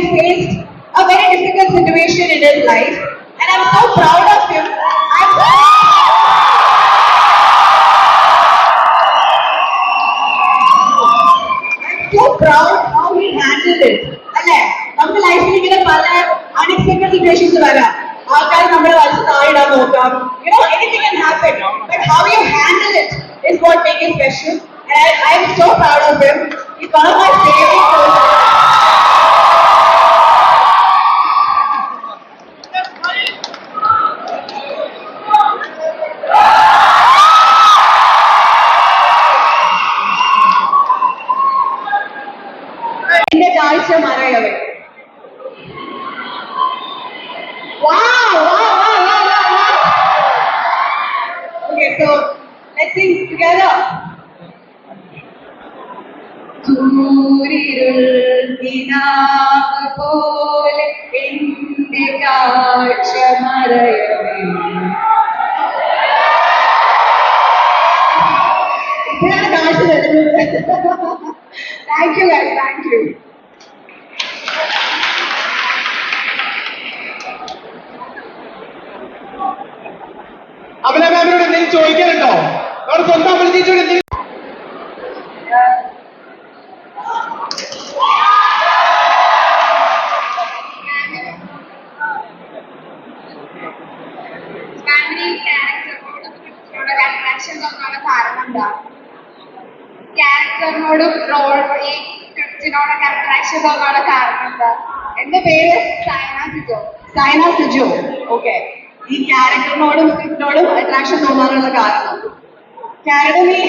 he faced a very difficult situation in his life, and I'm so proud of him. I'm so I'm so proud how he handled it. അല്ലേ നമുക്ക് ലൈഫിൽ ഇങ്ങനെ പല unexpected situations വരാം ആൾക്കാർ നമ്മളെ വലിച്ച് താഴെയിടാൻ നോക്കാം you know anything can happen but how you handle it is what makes it special and I, I am so proud of him he's one of my favorite നിലാവ് പോലെ എന്റെ കാഴ്ച മറയണേ കാഴ്ച തരുന്നത്. Thank you guys thank you മാമിനോട് എന്തെങ്കിലും ചോദിക്കാനുണ്ടോ? അവർ സ്വന്തം അമല എന്തെങ്കിലും ഫാമിലി ക്യാരക്ടറിനോടും അട്രാക്ഷൻ തോന്നാനുള്ള കാരണം എന്താ? ക്യാരക്ടറിനോടും റോൾ ഈ സ്ക്രിപ്റ്റിനോടൊക്കെ അട്രാക്ഷൻ തോന്നാനുള്ള കാരണം എന്താ? എന്റെ പേര് സൈന സിജോ. സൈന സിജോ. ഓക്കെ ഈ ക്യാരക്ടറിനോടും സ്ക്രിപ്റ്റിനോടും അട്രാക്ഷൻ തോന്നാനുള്ള കാരണം? കാരണം ഈ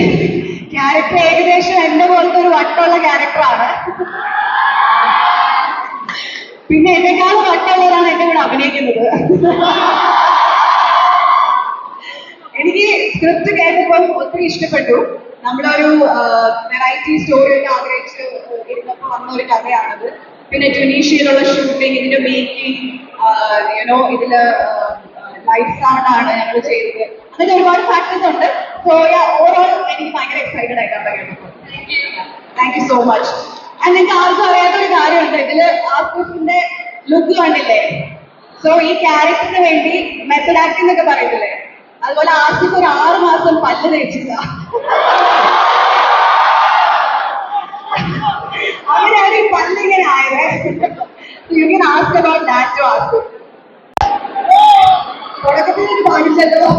ക്യാരക്ടർ ഏകദേശം എന്റെ പോലത്തെ ഒരു വട്ടമുള്ള ക്യാരക്ടറാണ് പിന്നെ എന്നെക്കാളും വട്ടമുള്ളവരാണ് എന്റെ കൂടെ അഭിനയിക്കുന്നത് എനിക്ക് സ്ക്രിപ്റ്റ് കേട്ടപ്പോൾ ഒത്തിരി ഇഷ്ടപ്പെട്ടു. നമ്മളൊരു വെറൈറ്റി സ്റ്റോറി ഒക്കെ ആഗ്രഹിച്ച് ഇരുന്നപ്പോൾ വന്ന ഒരു കഥയാണത്. പിന്നെ ട്യൂണീഷ്യയിലുള്ള ഷൂട്ടിംഗ് ഇതിന്റെ മേക്കിംഗ് യുനോ ഇതിൽ ലൈഫ് സൗണ്ട് ആണ് ഞങ്ങൾ ചെയ്തത്. അങ്ങനെ ഒരുപാട് ഫാക്ടേഴ്സ് ഉണ്ട്. സോ ഓവറോൾ എനിക്ക് ഭയങ്കര എക്സൈറ്റഡ് ആയിട്ടാണ് കേട്ടപ്പോൾ thank you so much and നിങ്ങൾക്ക് ആർക്കും അറിയാത്തൊരു കാര്യമുണ്ട്. ഇതിൽ ആസ്കൂഫിന്റെ ലുക്ക് കണ്ടില്ലേ? സോ ഈ ക്യാരക്ടറിന് വേണ്ടി മെത്തഡ് ആക്ടിംഗ് എന്നൊക്കെ പറയത്തില്ലേ? അതുപോലെ ആസിഫ് ഒരു ആറ് മാസം പല്ല് തേച്ചില്ല അങ്ങനെയാണ് ഈ പല്ലിങ്ങനെ ആയത് you can ask about that to ask തുടക്കത്തിൽ ഇത് കാണിച്ചല്ലോ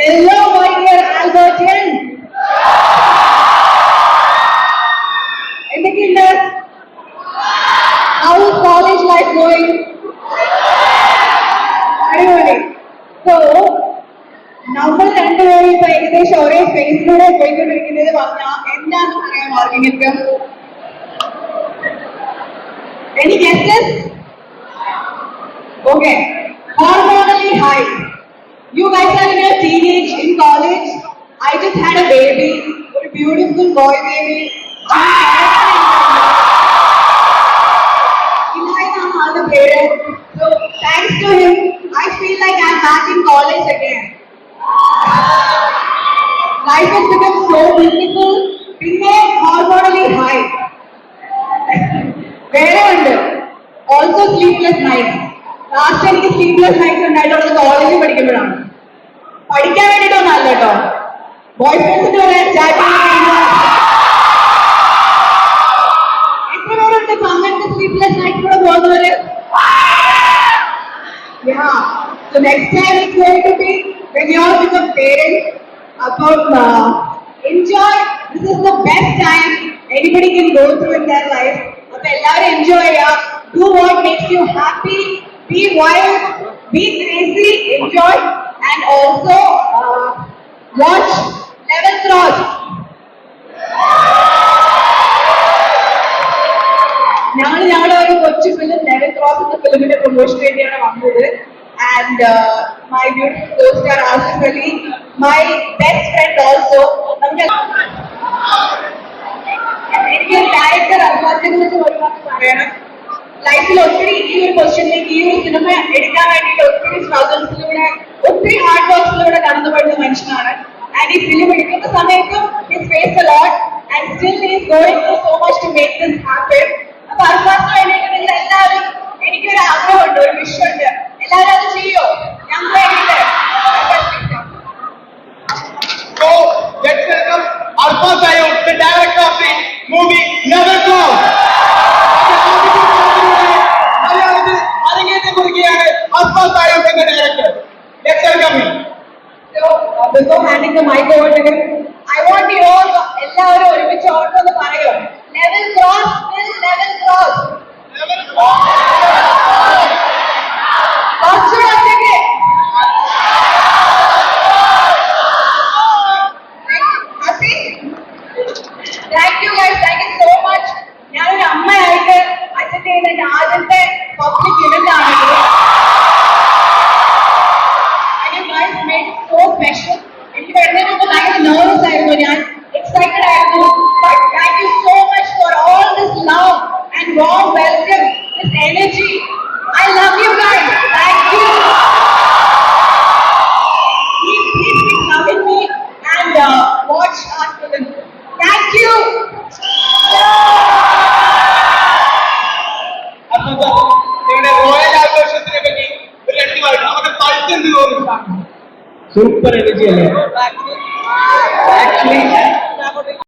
ഹലോ മൈ ഡിയർ ആൽബർട്ടിയൻ എന്തൊക്കെയുണ്ട് how is college life going ഏകദേശം ഒരേ സ്പേസിലൂടെ പോയിക്കൊണ്ടിരിക്കുന്നത് പറഞ്ഞാൽ എന്താണെന്ന് അറിയാം ആർക്കെങ്കിലും any guesses okay hormonally high you guys are in your teenage in college I just had a baby ഒരു ബ്യൂട്ടിഫുൾ ബോയ് ബേബി ഇലായിന്നാണ് ആളുടെ പേര് so thanks to him I feel like I am back in college again life has become so beautiful. പിന്നെ hormonally high വേറെ ഉണ്ട്. Also sleepless night last എനിക്ക് sleepless night ഉണ്ടായിട്ടുള്ളത് കോളേജിൽ പഠിക്കുമ്പോഴാണ്. പഠിക്കാൻ വേണ്ടിയിട്ടൊന്നും അല്ല കേട്ടോ. ബോയ് ഫ്രണ്ട്സിന്റെ കൂടെ ചാറ്റ് എത്ര പേരുണ്ട് ഇപ്പൊ അങ്ങനത്തെ സ്ലീപ്ലെസ് നൈറ്റ്സിലൂടെ പോകുന്നവര്? Yeah. So next time it's going to be when you all become parents. About uh, enjoy. This is the best time anybody can go through in their life. അപ്പൊ എല്ലാവരും എൻജോയ് ചെയ്യാം do what makes you happy be wild be crazy enjoy and also watch level cross ഞങ്ങൾ ഞങ്ങളുടെ ഒരു കൊച്ചു film level cross എന്ന ഫിലിമിന്റെ promotion വേണ്ടിയാണ് വന്നത് and my beautiful co star Asif Ali my best friend also നമുക്ക് എനിക്ക് ഒരു ക്യാരക്ടർ അഭിവാദ്യത്തെ കുറിച്ച് ഒരു വാക്ക് പറയണം ലൈഫിൽ ഒത്തിരി ഈ ഒരു ക്വസ്റ്റ്യനിലേക്ക് ഈ ഒരു സിനിമ എടുക്കാൻ വേണ്ടിയിട്ട് ഒത്തിരി സ്ട്രഗിൾസിലൂടെ ഒത്തിരി ഹാർഡ് വർക്ക്സിലൂടെ കടന്നുപോയിരുന്ന മനുഷ്യനാണ് ആൻഡ് ഈ ഫിലിം എടുക്കുന്ന സമയത്തും he's face a lot and still is going through so much to make this happen അപ്പൊ അർഫാസിന് വേണ്ടിയിട്ട് പോയിട്ടെങ്കിൽ ഐ വോണ്ട് യു ഓൾ എല്ലാവരും ഒരുമിച്ച് ഓർക്കുന്നു എന്ന് പറയുമോ सूपर एनर्जी है। एक्चुअली